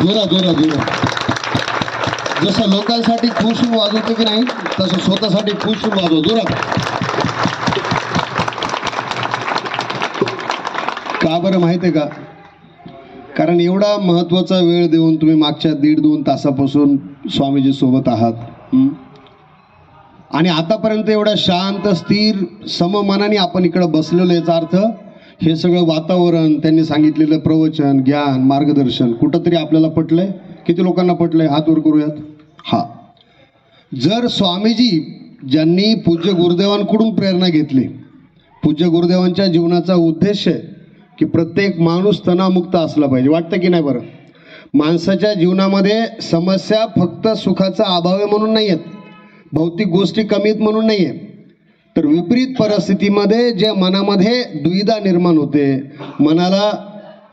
जोरा जोरा जोरा जसं लोकांसाठी खुश होऊन वाजवतो की नाही तसं स्वतःसाठी खुश वाजव जोरा का बरं माहिती आहे का? कारण एवढा महत्त्वाचा वेळ देऊन तुम्ही मागच्या दीड दोन तासापासून स्वामीजी सोबत आहात आणि आतापर्यंत एवढ्या शांत स्थिर सममानाने आपण इकडं बसलेलो याचा अर्थ हे सगळं वातावरण त्यांनी सांगितलेलं प्रवचन ज्ञान मार्गदर्शन कुठंतरी आपल्याला पटलंय? किती लोकांना पटलंय? हात वर करूयात. हा. जर स्वामीजी ज्यांनी पूज्य गुरुदेवांकडून प्रेरणा घेतली पूज्य गुरुदेवांच्या जीवनाचा उद्देश आहे की प्रत्येक माणूस तणावमुक्त असला पाहिजे. वाटतं की नाही बरं? माणसाच्या जीवनामध्ये समस्या फक्त सुखाचा अभाव आहे म्हणून नाही आहेत भौतिक गोष्टी कमीत म्हणून नाही आहे तर विपरीत परिस्थितीमध्ये जे मनामध्ये दुविधा निर्माण होते मनाला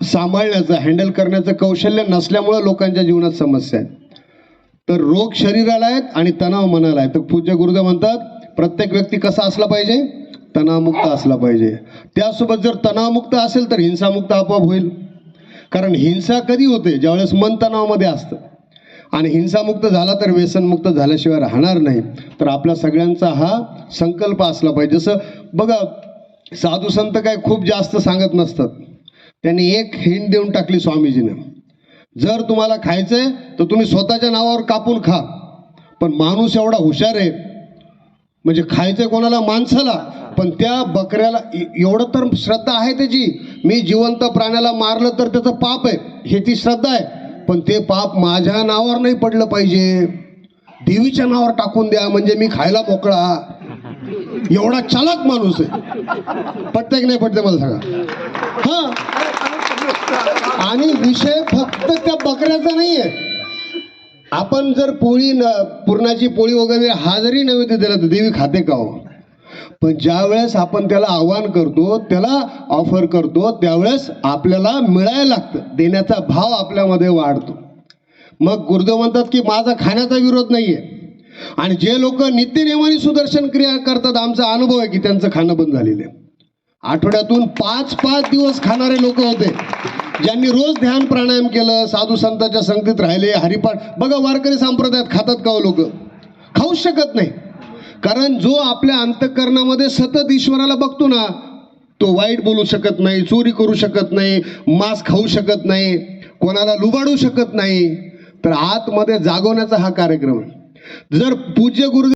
सांभाळण्याचं हँडल करण्याचं कौशल्य नसल्यामुळं लोकांच्या जीवनात समस्या आहेत. तर रोग शरीराला आहेत आणि तणाव मनाला आहे तर पूज्य गुरुदेव म्हणतात प्रत्येक व्यक्ती कसा असला पाहिजे? तणावमुक्त असला पाहिजे. त्यासोबत जर तणावमुक्त असेल तर हिंसामुक्त आपोआप होईल. कारण हिंसा कधी होते? ज्यावेळेस मन तणावामध्ये असतं. आणि हिंसामुक्त झाला तर व्यसनमुक्त झाल्याशिवाय राहणार नाही. तर आपल्या सगळ्यांचा हा संकल्प असला पाहिजे. जसं बघा साधू संत काय खूप जास्त सांगत नसतात. त्यांनी एक हिंड देऊन टाकली स्वामीजीनं. जर तुम्हाला खायचंय तर तुम्ही स्वतःच्या नावावर कापून खा. पण माणूस एवढा हुशार आहे. म्हणजे खायचंय कोणाला? माणसाला. पण त्या बकऱ्याला एवढं तर श्रद्धा आहे त्याची. मी जिवंत प्राण्याला मारलं तर त्याचं पाप आहे. हे ती श्रद्धा आहे. पण ते पाप माझ्या नावावर नाही पडलं पाहिजे. देवीच्या नावावर टाकून द्या म्हणजे मी खायला मोकळा. एवढा चालक माणूस आहे. पटतंय की नाही पटते मला सांगा? हा. आणि विषय फक्त त्या बकऱ्याचा नाहीये. आपण जर पोळी न पुरणाची पोळी वगैरे हा जरी नैवेद्य दिला तर देवी खाते का हो? पण ज्या वेळेस आपण त्याला आव्हान करतो त्याला ऑफर करतो त्यावेळेस आपल्याला मिळायला लागतं. देण्याचा भाव आपल्यामध्ये वाढतो. मग गुरुदेव म्हणतात की माझा खाण्याचा विरोध नाही आहे आणि जे लोक नित्यनेमाने सुदर्शन क्रिया करतात आमचा अनुभव आहे की त्यांचं खाणं बंद झालेलं आहे. आठवड्यातून पाच पाच दिवस खाणारे लोक होते ज्यांनी रोज ध्यान प्राणायाम केलं साधू संतांच्या संगतीत राहिले हरिपाठ बघा वारकरी संप्रदायात खातात का हो लोक? खाऊच शकत नाही. कारण जो आपल्या अंतकरणामध्ये सतत ईश्वराला बघतो ना तो वाईट बोलू शकत नाही चोरी करू शकत नाही मांस खाऊ शकत नाही कोणाला लुबाडू शकत नाही. तर आतमध्ये जागवण्याचा हा कार्यक्रम आहे. जर पूज्य गुरु